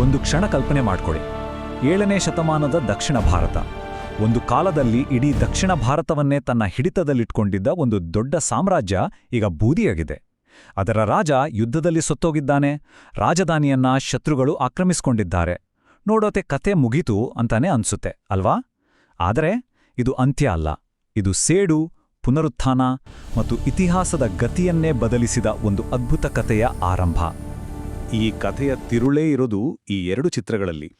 ಒಂದು ಕ್ಷಣ ಕಲ್ಪನೆ ಮಾಡಿಕೊಳ್ಳಿ. ಏಳನೇ ಶತಮಾನದ ದಕ್ಷಿಣ ಭಾರತ. ಒಂದು ಕಾಲದಲ್ಲಿ ಇಡೀ ದಕ್ಷಿಣ ಭಾರತವನ್ನೇ ತನ್ನ ಹಿಡಿತದಲ್ಲಿಟ್ಕೊಂಡಿದ್ದ ಒಂದು ದೊಡ್ಡ ಸಾಮ್ರಾಜ್ಯ ಈಗ ಬೂದಿಯಾಗಿದೆ. ಅದರ ರಾಜ ಯುದ್ಧದಲ್ಲಿ ಸೊತ್ತೋಗಿದ್ದಾನೆ. ರಾಜಧಾನಿಯನ್ನ ಶತ್ರುಗಳು ಆಕ್ರಮಿಸಿಕೊಂಡಿದ್ದಾರೆ. ನೋಡೋತೆ ಕತೆ ಮುಗೀತು ಅಂತಾನೆ ಅನ್ಸುತ್ತೆ, ಅಲ್ವಾ? ಆದರೆ ಇದು ಅಂತ್ಯ ಅಲ್ಲ. ಇದು ಸೇಡು, ಪುನರುತ್ಥಾನ ಮತ್ತು ಇತಿಹಾಸದ ಗತಿಯನ್ನೇ ಬದಲಿಸಿದ ಒಂದು ಅದ್ಭುತ ಕಥೆಯ ಆರಂಭ. ಈ ಕಥೆಯ ತಿರುಳೇ ಇರೋದು ಈ ಎರಡು ಚಿತ್ರಗಳಲ್ಲಿ.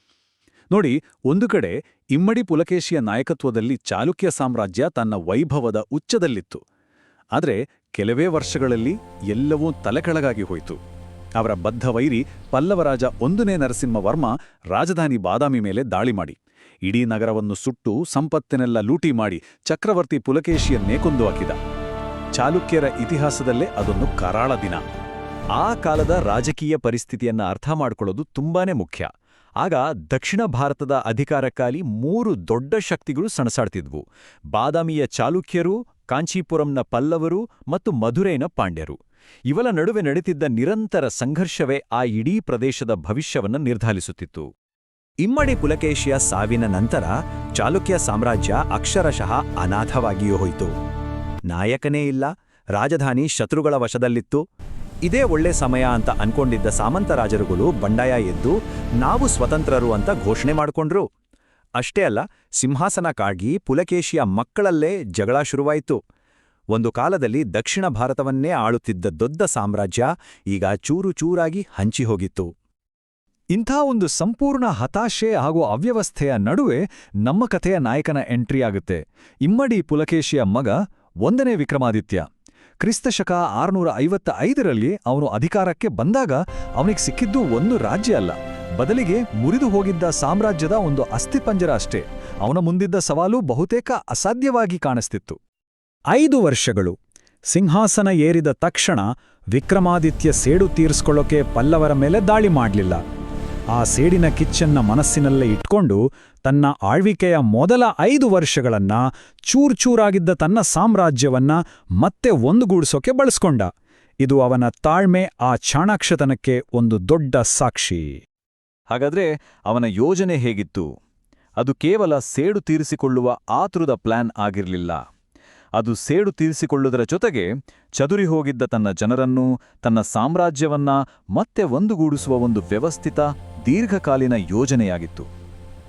ನೋಡಿ, ಒಂದು ಕಡೆ ಇಮ್ಮಡಿ ಪುಲಕೇಶಿಯ ನಾಯಕತ್ವದಲ್ಲಿ ಚಾಲುಕ್ಯ ಸಾಮ್ರಾಜ್ಯ ತನ್ನ ವೈಭವದ ಉಚ್ಚದಲ್ಲಿತ್ತು. ಆದರೆ ಕೆಲವೇ ವರ್ಷಗಳಲ್ಲಿ ಎಲ್ಲವೂ ತಲೆಕೆಳಗಾಗಿ ಹೋಯಿತು. ಅವರ ಬದ್ಧ ವೈರಿ ಪಲ್ಲವರಾಜ ಒಂದನೇ ನರಸಿಂಹವರ್ಮ ರಾಜಧಾನಿ ಬಾದಾಮಿ ಮೇಲೆ ದಾಳಿ ಮಾಡಿ. ಇಡೀ ನಗರವನ್ನು ಸುಟ್ಟು ಸಂಪತ್ತಿನೆಲ್ಲ ಲೂಟಿ ಮಾಡಿ ಚಕ್ರವರ್ತಿ ಪುಲಕೇಶಿಯನ್ನೇ ಕೊಂದು ಹಾಕಿದ. ಚಾಲುಕ್ಯರ ಇತಿಹಾಸದಲ್ಲೇ ಅದೊಂದು ಕರಾಳ ದಿನ. ಆ ಕಾಲದ ರಾಜಕೀಯ ಪರಿಸ್ಥಿತಿಯನ್ನು ಅರ್ಥ ಮಾಡ್ಕೊಳ್ಳೋದು ತುಂಬಾನೇ ಮುಖ್ಯ. ಆಗ ದಕ್ಷಿಣ ಭಾರತದ ಅಧಿಕಾರಕ್ಕಾಗಿ ಮೂರು ದೊಡ್ಡ ಶಕ್ತಿಗಳು ಸಣಸಾಡ್ತಿದ್ವು. ಬಾದಾಮಿಯ ಚಾಲುಕ್ಯರು, ಕಾಂಚೀಪುರಂನ ಪಲ್ಲವರು ಮತ್ತು ಮಧುರೈನ ಪಾಂಡ್ಯರು. ಇವಲ ನಡುವೆ ನಡೆತಿದ್ದ ನಿರಂತರ ಸಂಘರ್ಷವೇ ಆ ಇಡೀ ಪ್ರದೇಶದ ಭವಿಷ್ಯವನ್ನು ನಿರ್ಧಾರಿಸುತ್ತಿತ್ತು ಇಮ್ಮಡಿ ಪುಲಕೇಶಿಯ ಸಾವಿನ ನಂತರ ಚಾಲುಕ್ಯ ಸಾಮ್ರಾಜ್ಯ ಅಕ್ಷರಶಃ ಅನಾಥವಾಗಿಯೂ ಹೋಯಿತು. ನಾಯಕನೇ ಇಲ್ಲ, ರಾಜಧಾನಿ ಶತ್ರುಗಳ ವಶದಲ್ಲಿತ್ತು. ಇದೇ ಒಳ್ಳೆ ಸಮಯ ಅಂತ ಅನ್ಕೊಂಡಿದ್ದ ಸಾಮಂತ ರಾಜರುಗಳು ಬಂಡಾಯ ಎದ್ದು, ನಾವು ಸ್ವತಂತ್ರರು ಅಂತ ಘೋಷಣೆ ಮಾಡಿಕೊಂಡ್ರು. ಅಷ್ಟೇ ಅಲ್ಲ, ಸಿಂಹಾಸನಕ್ಕಾಗಿ ಪುಲಕೇಶಿಯ ಮಕ್ಕಳಲ್ಲೇ ಜಗಳ ಶುರುವಾಯಿತು. ಒಂದು ಕಾಲದಲ್ಲಿ ದಕ್ಷಿಣ ಭಾರತವನ್ನೇ ಆಳುತ್ತಿದ್ದ ದೊಡ್ಡ ಸಾಮ್ರಾಜ್ಯ ಈಗ ಚೂರು ಚೂರಾಗಿ ಹಂಚಿಹೋಗಿತ್ತು ಇಂಥ ಒಂದು ಸಂಪೂರ್ಣ ಹತಾಶೆ ಹಾಗೂ ಅವ್ಯವಸ್ಥೆಯ ನಡುವೆ ನಮ್ಮ ಕಥೆಯ ನಾಯಕನ ಎಂಟ್ರಿ ಆಗುತ್ತೆ. ಇಮ್ಮಡಿ ಪುಲಕೇಶಿಯ ಮಗ ಒಂದನೇ ವಿಕ್ರಮಾದಿತ್ಯ. ಕ್ರಿಸ್ತಶಕ ಆರುನೂರ ಐವತ್ತ ಐದರಲ್ಲಿ ಅವನು ಅಧಿಕಾರಕ್ಕೆ ಬಂದಾಗ ಅವನಿಗೆ ಸಿಕ್ಕಿದ್ದು ಒಂದು ರಾಜ್ಯ ಅಲ್ಲ. ಬದಲಿಗೆ ಮುರಿದು ಹೋಗಿದ್ದ ಸಾಮ್ರಾಜ್ಯದ ಒಂದು ಅಸ್ಥಿಪಂಜರ ಅಷ್ಟೇ. ಅವನ ಮುಂದಿದ್ದ ಸವಾಲು ಬಹುತೇಕ ಅಸಾಧ್ಯವಾಗಿ ಕಾಣಿಸ್ತಿತ್ತು. ಐದು ವರ್ಷಗಳು. ಸಿಂಹಾಸನ ಏರಿದ ತಕ್ಷಣ ವಿಕ್ರಮಾದಿತ್ಯ ಸೇಡು ತೀರಿಸ್ಕೊಳ್ಳೋಕೆ ಪಲ್ಲವರ ಮೇಲೆ ದಾಳಿ ಮಾಡಲಿಲ್ಲ. ಆ ಸೇಡಿನ ಕಿಚ್ಚನ್ನ ಮನಸ್ಸಿನಲ್ಲೇ ಇಟ್ಕೊಂಡು ತನ್ನ ಆಳ್ವಿಕೆಯ ಮೊದಲ ಐದು ವರ್ಷಗಳನ್ನ ಚೂರ್ಚೂರಾಗಿದ್ದ ತನ್ನ ಸಾಮ್ರಾಜ್ಯವನ್ನ ಮತ್ತೆ ಒಂದುಗೂಡಿಸೋಕೆ ಬಳಸ್ಕೊಂಡ. ಇದು ಅವನ ತಾಳ್ಮೆ ಆ ಚಾಣಾಕ್ಷತನಕ್ಕೆ ಒಂದು ದೊಡ್ಡ ಸಾಕ್ಷಿ. ಹಾಗಾದ್ರೆ ಅವನ ಯೋಜನೆ ಹೇಗಿತ್ತು? ಅದು ಕೇವಲ ಸೇಡು ತೀರಿಸಿಕೊಳ್ಳುವ ಆತುರದ ಪ್ಲಾನ್ ಆಗಿರಲಿಲ್ಲ. ಅದು ಸೇಡು ತೀರಿಸಿಕೊಳ್ಳುವುದರ ಜೊತೆಗೆ ಚದುರಿ ಹೋಗಿದ್ದ ತನ್ನ ಜನರನ್ನು, ತನ್ನ ಸಾಮ್ರಾಜ್ಯವನ್ನ ಮತ್ತೆ ಒಂದುಗೂಡಿಸುವ ಒಂದು ವ್ಯವಸ್ಥಿತ ದೀರ್ಘಕಾಲೀನ ಯೋಜನೆಯಾಗಿತ್ತು.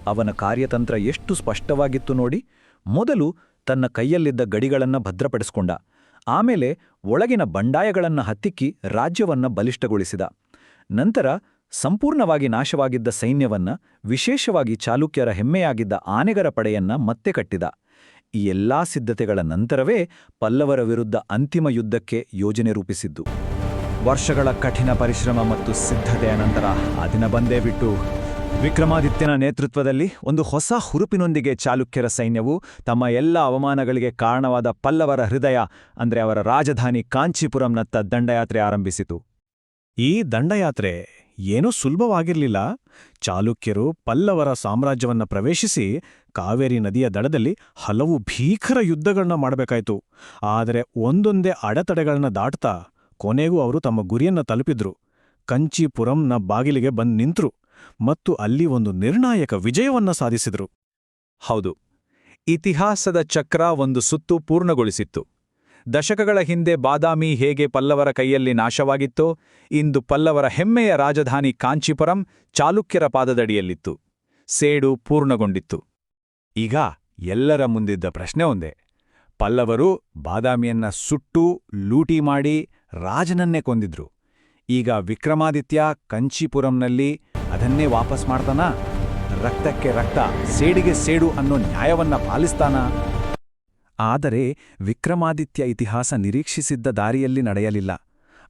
ಅವನ ಕಾರ್ಯತಂತ್ರ ಎಷ್ಟು ಸ್ಪಷ್ಟವಾಗಿತ್ತು ನೋಡಿ, ಮೊದಲು ತನ್ನ ಕೈಯಲ್ಲಿದ್ದ ಗಡಿಗಳನ್ನ ಭದ್ರಪಡಿಸಿಕೊಂಡ, ಆಮೇಲೆ ಒಳಗಿನ ಬಂಡಾಯಗಳನ್ನ ಹತ್ತಿಕ್ಕಿ ರಾಜ್ಯವನ್ನ ಬಲಿಷ್ಠಗೊಳಿಸಿದ. ನಂತರ ಸಂಪೂರ್ಣವಾಗಿ ನಾಶವಾಗಿದ್ದ ಸೈನ್ಯವನ್ನ ವಿಶೇಷವಾಗಿ ಚಾಲುಕ್ಯರ ಹೆಮ್ಮೆಯಾಗಿದ್ದ ಆನೆಗರ ಪಡೆಯನ್ನ ಮತ್ತೆ ಕಟ್ಟಿದ. ಈ ಎಲ್ಲಾ ಸಿದ್ಧತೆಗಳ ನಂತರವೇ ಪಲ್ಲವರ ವಿರುದ್ಧ ಅಂತಿಮ ಯುದ್ಧಕ್ಕೆ ಯೋಜನೆ ರೂಪಿಸಿದ್ದು. ವರ್ಷಗಳ ಕಠಿಣ ಪರಿಶ್ರಮ ಮತ್ತು ಸಿದ್ಧತೆಯ ನಂತರ ಆ ದಿನ ಬಂದೇ ಬಿಟ್ಟು ವಿಕ್ರಮಾದಿತ್ಯನ ನೇತೃತ್ವದಲ್ಲಿ ಒಂದು ಹೊಸ ಹುರುಪಿನೊಂದಿಗೆ ಚಾಲುಕ್ಯರ ಸೈನ್ಯವು ತಮ್ಮ ಎಲ್ಲ ಅವಮಾನಗಳಿಗೆ ಕಾರಣವಾದ ಪಲ್ಲವರ ಹೃದಯ, ಅಂದರೆ ಅವರ ರಾಜಧಾನಿ ಕಾಂಚೀಪುರಂನತ್ತ ದಂಡಯಾತ್ರೆ ಆರಂಭಿಸಿತು. ಈ ದಂಡಯಾತ್ರೆ ಏನೂ ಸುಲಭವಾಗಿರಲಿಲ್ಲ. ಚಾಲುಕ್ಯರು ಪಲ್ಲವರ ಸಾಮ್ರಾಜ್ಯವನ್ನ ಪ್ರವೇಶಿಸಿ ಕಾವೇರಿ ನದಿಯ ದಡದಲ್ಲಿ ಹಲವು ಭೀಕರ ಯುದ್ಧಗಳನ್ನ ಮಾಡಬೇಕಾಯಿತು. ಆದರೆ ಒಂದೊಂದೇ ಅಡೆತಡೆಗಳನ್ನು ದಾಟ್ತಾ ಕೊನೆಗೂ ಅವರು ತಮ್ಮ ಗುರಿಯನ್ನ ತಲುಪಿದ್ರು. ಕಂಚೀಪುರಂನ ಬಾಗಿಲಿಗೆ ಬಂದು ನಿಂತ್ರು ಮತ್ತು ಅಲ್ಲಿ ಒಂದು ನಿರ್ಣಾಯಕ ವಿಜಯವನ್ನ ಸಾಧಿಸಿದ್ರು. ಹೌದು. ಇತಿಹಾಸದ ಚಕ್ರ ಒಂದು ಸುತ್ತು ಪೂರ್ಣಗೊಳಿಸಿತ್ತು. ದಶಕಗಳ ಹಿಂದೆ ಬಾದಾಮಿ ಹೇಗೆ ಪಲ್ಲವರ ಕೈಯಲ್ಲಿ ನಾಶವಾಗಿತ್ತೋ, ಇಂದು ಪಲ್ಲವರ ಹೆಮ್ಮೆಯ ರಾಜಧಾನಿ ಕಾಂಚೀಪುರಂ ಚಾಲುಕ್ಯರ ಪಾದದಡಿಯಲ್ಲಿತ್ತು. ಸೇಡು ಪೂರ್ಣಗೊಂಡಿತ್ತು. ಈಗ ಎಲ್ಲರ ಮುಂದಿದ್ದ ಪ್ರಶ್ನೆ ಒಂದೇ. ಪಲ್ಲವರು ಬಾದಾಮಿಯನ್ನ ಸುಟ್ಟು, ಲೂಟಿ ಮಾಡಿ ರಾಜನನ್ನೇ ಕೊಂದಿದ್ರು. ಈಗ ವಿಕ್ರಮಾದಿತ್ಯ ಕಂಚೀಪುರಂನಲ್ಲಿ ಅದನ್ನೇ ವಾಪಸ್ ಮಾಡ್ತಾನಾ? ರಕ್ತಕ್ಕೆ ರಕ್ತ, ಸೇಡಿಗೆ ಸೇಡು ಅನ್ನೋ ನ್ಯಾಯವನ್ನ ಪಾಲಿಸ್ತಾನ? ಆದರೆ ವಿಕ್ರಮಾದಿತ್ಯ ಇತಿಹಾಸ ನಿರೀಕ್ಷಿಸಿದ್ದ ದಾರಿಯಲ್ಲಿ ನಡೆಯಲಿಲ್ಲ.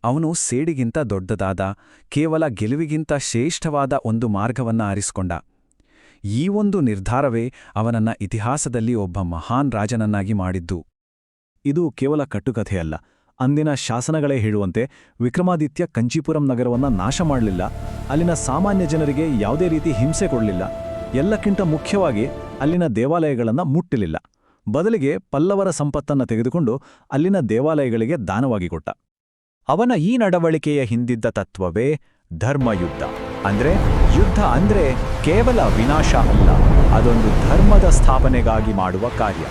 ಅವನು ಸೇಡಿಗಿಂತ ದೊಡ್ಡದಾದ, ಕೇವಲ ಗೆಲುವಿಗಿಂತ ಶ್ರೇಷ್ಠವಾದ ಒಂದು ಮಾರ್ಗವನ್ನ ಆರಿಸಿಕೊಂಡ. ಈ ಒಂದು ನಿರ್ಧಾರವೇ ಅವನನ್ನ ಇತಿಹಾಸದಲ್ಲಿ ಒಬ್ಬ ಮಹಾನ್ ರಾಜನನ್ನಾಗಿ ಮಾಡಿದ್ದು. ಇದು ಕೇವಲ ಕಟ್ಟುಕಥೆಯಲ್ಲ. ಅಂದಿನ ಶಾಸನಗಳೇ ಹೇಳುವಂತೆ ವಿಕ್ರಮಾದಿತ್ಯ ಕಂಚೀಪುರಂ ನಗರವನ್ನ ನಾಶ ಮಾಡಲಿಲ್ಲ. ಅಲ್ಲಿನ ಸಾಮಾನ್ಯ ಜನರಿಗೆ ಯಾವುದೇ ರೀತಿ ಹಿಂಸೆ ಕೊಡಲಿಲ್ಲ. ಎಲ್ಲಕ್ಕಿಂತ ಮುಖ್ಯವಾಗಿ ಅಲ್ಲಿನ ದೇವಾಲಯಗಳನ್ನು ಮುಟ್ಟಲಿಲ್ಲ. ಬದಲಿಗೆ ಪಲ್ಲವರ ಸಂಪತ್ತನ್ನ ತೆಗೆದುಕೊಂಡು ಅಲ್ಲಿನ ದೇವಾಲಯಗಳಿಗೆ ದಾನವಾಗಿ ಕೊಟ್ಟ. ಅವನ ಈ ನಡವಳಿಕೆಯ ಹಿಂದಿದ್ದ ತತ್ವವೇ ಧರ್ಮಯುದ್ಧ. ಅಂದ್ರೆ ಯುದ್ಧ ಅಂದ್ರೆ ಕೇವಲ ವಿನಾಶ ಅಲ್ಲ, ಅದೊಂದು ಧರ್ಮದ ಸ್ಥಾಪನೆಗಾಗಿ ಮಾಡುವ ಕಾರ್ಯ.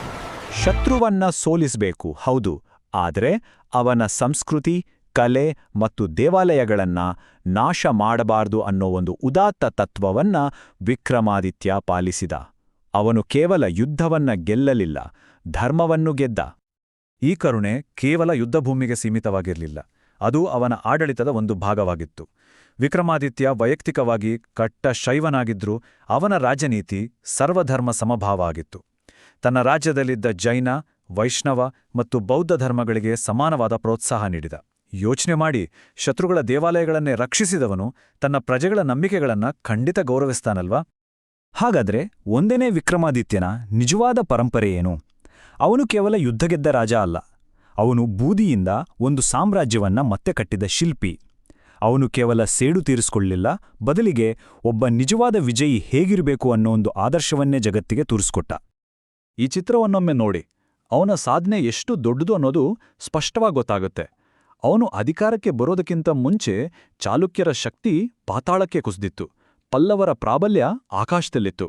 ಶತ್ರುವನ್ನ ಸೋಲಿಸಬೇಕು, ಹೌದು. ಆದರೆ ಅವನ ಸಂಸ್ಕೃತಿ, ಕಲೆ ಮತ್ತು ದೇವಾಲಯಗಳನ್ನ ನಾಶ ಮಾಡಬಾರದು ಅನ್ನೋ ಒಂದು ಉದಾತ್ತ ತತ್ವವನ್ನ ವಿಕ್ರಮಾದಿತ್ಯ ಪಾಲಿಸಿದ. ಅವನು ಕೇವಲ ಯುದ್ಧವನ್ನ ಗೆಲ್ಲಲಿಲ್ಲ, ಧರ್ಮವನ್ನು ಗೆದ್ದ. ಈ ಕರುಣೆ ಕೇವಲ ಯುದ್ಧಭೂಮಿಗೆ ಸೀಮಿತವಾಗಿರಲಿಲ್ಲ, ಅದು ಅವನ ಆಡಳಿತದ ಒಂದು ಭಾಗವಾಗಿತ್ತು. ವಿಕ್ರಮಾದಿತ್ಯ ವೈಯಕ್ತಿಕವಾಗಿ ಕಟ್ಟ ಶೈವನಾಗಿದ್ರೂ ಅವನ ರಾಜನೀತಿ ಸರ್ವಧರ್ಮ ಸಮಭಾವ ಆಗಿತ್ತು. ತನ್ನ ರಾಜ್ಯದಲ್ಲಿದ್ದ ಜೈನ ವೈಷ್ಣವ ಮತ್ತು ಬೌದ್ಧ ಧರ್ಮಗಳಿಗೆ ಸಮಾನವಾದ ಪ್ರೋತ್ಸಾಹ ನೀಡಿದ. ಯೋಚನೆ ಮಾಡಿ ಶತ್ರುಗಳ ದೇವಾಲಯಗಳನ್ನೇ ರಕ್ಷಿಸಿದವನು ತನ್ನ ಪ್ರಜೆಗಳ ನಂಬಿಕೆಗಳನ್ನ ಖಂಡಿತ ಗೌರವಿಸ್ತಾನಲ್ವಾ? ಹಾಗಾದ್ರೆ ಒಂದೇನೇ ವಿಕ್ರಮಾದಿತ್ಯನ ನಿಜವಾದ ಪರಂಪರೆ ಏನು? ಅವನು ಕೇವಲ ಯುದ್ಧ ಗೆದ್ದ ರಾಜ ಅಲ್ಲ. ಅವನು ಬೂದಿಯಿಂದ ಒಂದು ಸಾಮ್ರಾಜ್ಯವನ್ನ ಮತ್ತೆ ಕಟ್ಟಿದ ಶಿಲ್ಪಿ. ಅವನು ಕೇವಲ ಸೇಡು ತೀರಿಸಿಕೊಳ್ಳಿಲ್ಲ, ಬದಲಿಗೆ ಒಬ್ಬ ನಿಜವಾದ ವಿಜಯಿ ಹೇಗಿರಬೇಕು ಅನ್ನೋ ಒಂದು ಆದರ್ಶವನ್ನೇ ಜಗತ್ತಿಗೆ ತೋರಿಸ್ಕೊಟ್ಟ. ಈ ಚಿತ್ರವನ್ನೊಮ್ಮೆ ನೋಡಿ. ಅವನ ಸಾಧನೆ ಎಷ್ಟು ದೊಡ್ಡದು ಅನ್ನೋದು ಸ್ಪಷ್ಟವಾಗಿ ಗೊತ್ತಾಗುತ್ತೆ. ಅವನು ಅಧಿಕಾರಕ್ಕೆ ಬರೋದಕ್ಕಿಂತ ಮುಂಚೆ ಚಾಲುಕ್ಯರ ಶಕ್ತಿ ಪಾತಾಳಕ್ಕೆ ಕುಸಿದಿತ್ತು. ಪಲ್ಲವರ ಪ್ರಾಬಲ್ಯ ಆಕಾಶದಲ್ಲಿತ್ತು.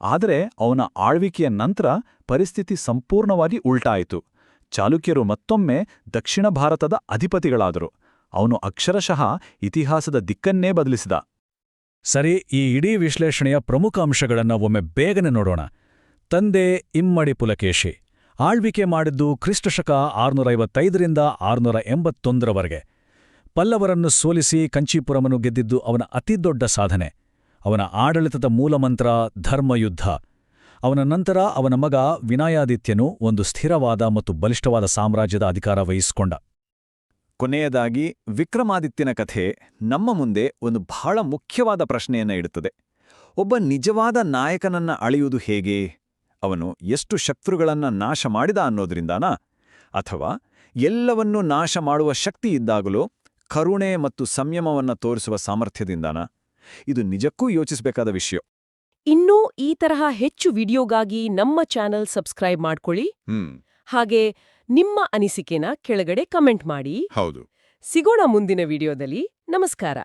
ಆದರೆ ಅವನ ಆಳ್ವಿಕೆಯ ನಂತರ ಪರಿಸ್ಥಿತಿ ಸಂಪೂರ್ಣವಾಗಿ ಉಲ್ಟಾಯಿತು. ಚಾಲುಕ್ಯರು ಮತ್ತೊಮ್ಮೆ ದಕ್ಷಿಣ ಭಾರತದ ಅಧಿಪತಿಗಳಾದರು. ಅವನು ಅಕ್ಷರಶಃ ಇತಿಹಾಸದ ದಿಕ್ಕನ್ನೇ ಬದಲಿಸಿದ. ಸರಿ, ಈ ಇಡೀ ವಿಶ್ಲೇಷಣೆಯ ಪ್ರಮುಖ ಅಂಶಗಳನ್ನು ಒಮ್ಮೆ ಬೇಗನೆ ನೋಡೋಣ. ತಂದೆ ಇಮ್ಮಡಿ ಪುಲಕೇಶಿ. ಆಳ್ವಿಕೆ ಮಾಡಿದ್ದು ಕ್ರಿಸ್ತಶಕ ಆರುನೂರ ಐವತ್ತೈದರಿಂದ ಆರುನೂರ ಎಂಬತ್ತೊಂದರವರೆಗೆ ಪಲ್ಲವರನ್ನು ಸೋಲಿಸಿ ಕಂಚೀಪುರಮನ್ನು ಗೆದ್ದಿದ್ದು ಅವನ ಅತಿದೊಡ್ಡ ಸಾಧನೆ. ಅವನ ಆಡಳಿತದ ಮೂಲಮಂತ್ರ ಧರ್ಮಯುದ್ಧ. ಅವನ ನಂತರ ಅವನ ಮಗ ವಿನಾಯಾದಿತ್ಯನು ಒಂದು ಸ್ಥಿರವಾದ ಮತ್ತು ಬಲಿಷ್ಠವಾದ ಸಾಮ್ರಾಜ್ಯದ ಅಧಿಕಾರ ವಹಿಸಿಕೊಂಡ. ಕೊನೆಯದಾಗಿ ವಿಕ್ರಮಾದಿತ್ಯನ ಕಥೆ ನಮ್ಮ ಮುಂದೆ ಒಂದು ಬಹಳ ಮುಖ್ಯವಾದ ಪ್ರಶ್ನೆಯನ್ನು ಇಡುತ್ತದೆ. ಒಬ್ಬ ನಿಜವಾದ ನಾಯಕನನ್ನ ಅಳೆಯುವುದು ಹೇಗೆ? ಅವನು ಎಷ್ಟು ಶತ್ರುಗಳನ್ನ ನಾಶ ಮಾಡಿದ ಅನ್ನೋದ್ರಿಂದಾನಾ? ಅಥವಾ ಎಲ್ಲವನ್ನೂ ನಾಶ ಮಾಡುವ ಶಕ್ತಿ ಇದ್ದಾಗಲೂ ಕರುಣೆ ಮತ್ತು ಸಂಯಮವನ್ನು ತೋರಿಸುವ ಸಾಮರ್ಥ್ಯದಿಂದಾನಾ? ಇದು ನಿಜಕ್ಕೂ ಯೋಚಿಸಬೇಕಾದ ವಿಷಯ. ಇನ್ನೂ ಈ ತರಹ ಹೆಚ್ಚು ವಿಡಿಯೋಗಾಗಿ ನಮ್ಮ ಚಾನೆಲ್ ಸಬ್ಸ್ಕ್ರೈಬ್ ಮಾಡ್ಕೊಳ್ಳಿ. ಹಾಗೆ ನಿಮ್ಮ ಅನಿಸಿಕೆನ ಕೆಳಗಡೆ ಕಮೆಂಟ್ ಮಾಡಿ. ಹೌದು. ಸಿಗೋಣ ಮುಂದಿನ ವಿಡಿಯೋದಲ್ಲಿ. ನಮಸ್ಕಾರ.